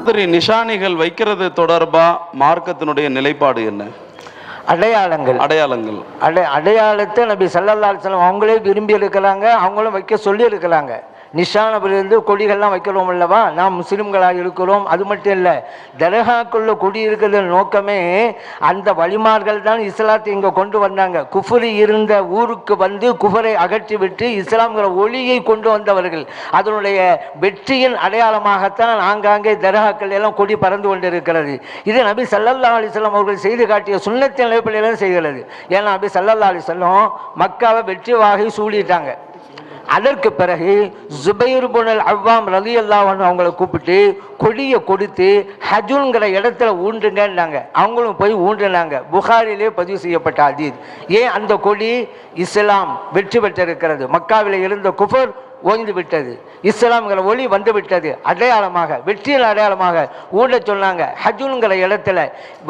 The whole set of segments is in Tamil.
சகோதரி நிஷானிகள் வைக்கிறது தொடர்பா மார்க்கத்தினுடைய நிலைப்பாடு என்ன? அடையாளங்கள். அடையாளங்கள். அடை அடையாளத்தை நபி சல்லல்லா அலிஸ்லாம் அவங்களே விரும்பி இருக்கிறாங்க அவங்களும் வைக்க சொல்லி இருக்கிறாங்க நிஷானபிலிருந்து கொடிகள்லாம் வைக்கிறோம் அல்லவா? நாம் முஸ்லீம்களாக இருக்கிறோம். அது மட்டும் இல்லை தரகாக்குள்ள கொடி இருக்கிறது நோக்கமே அந்த வழிமார்கள் தான் இஸ்லாத்தை இங்கே கொண்டு வந்தாங்க. குஃபுரி இருந்த ஊருக்கு வந்து குஃபரை அகற்றி விட்டு இஸ்லாம்ங்கிற ஒளியை கொண்டு வந்தவர்கள். அதனுடைய வெற்றியின் அடையாளமாகத்தான் ஆங்காங்கே தரகாக்கள் எல்லாம் கொடி பறந்து கொண்டிருக்கிறது. இது நபி சல்லல்லா அலிஸ்லாம் அவர்கள் செய்து காட்டிய சுண்ணத்தின் அடிப்படையில் செய்கிறது. ஏன்னா நபி சல்லல்லா அலிஸ்லாம் மக்காவை வெற்றி வாகை சூழிட்டாங்க அதற்கு பிறகு ஜுபைர் புனல் அவ்வாம் ரலி அல்லாவன் அவங்கள கூப்பிட்டு கொடியை கொடுத்து ஹஜுங்கிற இடத்துல ஊன்றுங்கன்னாங்க. அவங்களும் போய் ஊன்றுனாங்க. புகாரிலே பதிவு செய்யப்பட்ட அதீத் ஏன் அந்த கொடி இஸ்லாம் வெற்றி பெற்றிருக்கிறது? மக்காவில் இருந்த குஃபர் ஓய்ந்து விட்டது. இஸ்லாம்ங்கிற ஒளி வந்து விட்டது. அடையாளமாக வெற்றியின் அடையாளமாக ஊரில் சொன்னாங்க. ஹஜுங்கிற இடத்துல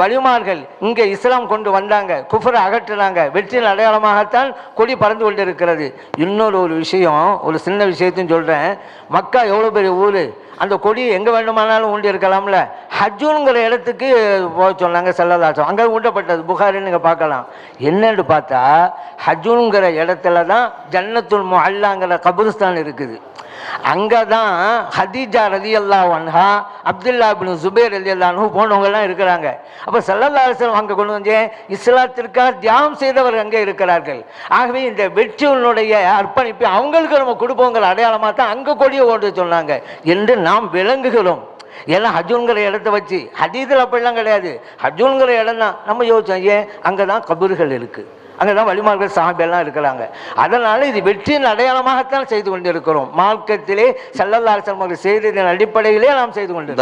வலிமார்கள் இங்கே இஸ்லாம் கொண்டு வந்தாங்க. குஃபரை அகற்றினாங்க. வெற்றியின் அடையாளமாகத்தான் கொடி பறந்து கொண்டிருக்கிறது. இன்னொரு ஒரு விஷயம் ஒரு சின்ன விஷயத்தையும் சொல்கிறேன் மக்கா எவ்வளோ பெரிய ஊர்? அந்த கொடி எங்கே வேண்டுமானாலும் ஊண்டி இருக்கலாம்ல ஹஜ்ஜுங்கிற இடத்துக்கு போக சொன்னாங்க செல்லதாசம் அங்கே ஊட்டப்பட்டது. புகாரின்னு நீங்கள் பார்க்கலாம். என்னன்னு பார்த்தா ஹஜ்ஜுங்கிற இடத்துல தான் ஜன்னத்துல் மொஹல்லாங்கிற கபுரிஸ்தான் இருக்குது. அங்கே தான் ஹதீஜா ரதி அல்லா வன்ஹா அப்துல்லா பின் ஜுபேர் ரதி அல்லானு போனவங்கெல்லாம் இருக்கிறாங்க. அப்போ செல்லதாசம் அங்கே கொண்டு வந்து இஸ்லாத்திற்காக தியாகம் செய்தவர் அங்கே இருக்கிறார்கள். ஆகவே இந்த வெற்றியினுடைய அர்ப்பணிப்பு அவங்களுக்கு நம்ம கொடுப்போங்கிற அடையாளமாக தான் அங்கே கொடியை ஓட்டு சொன்னாங்க என்று நாம் விளங்குகிறோம். ஏன்னா ஹஜூன்கிற இடத்த வச்சு ஹதீதில் அப்படிலாம் கிடையாது. ஹஜூன்கிற இடம் தான் நம்ம யோசிச்சோம் ஏன்? அங்கே தான் கபறுகள் இருக்குது அங்கே தான் வழிமார்கள் சாஹிபெல்லாம் இருக்கிறாங்க. அதனால் இது வெற்றியின் அடையாளமாகத்தான் செய்து கொண்டிருக்கிறோம். மார்க்கத்திலே சல்லல்லா அவர்கள் செய்ததின் அடிப்படையிலே நாம் செய்து கொண்டு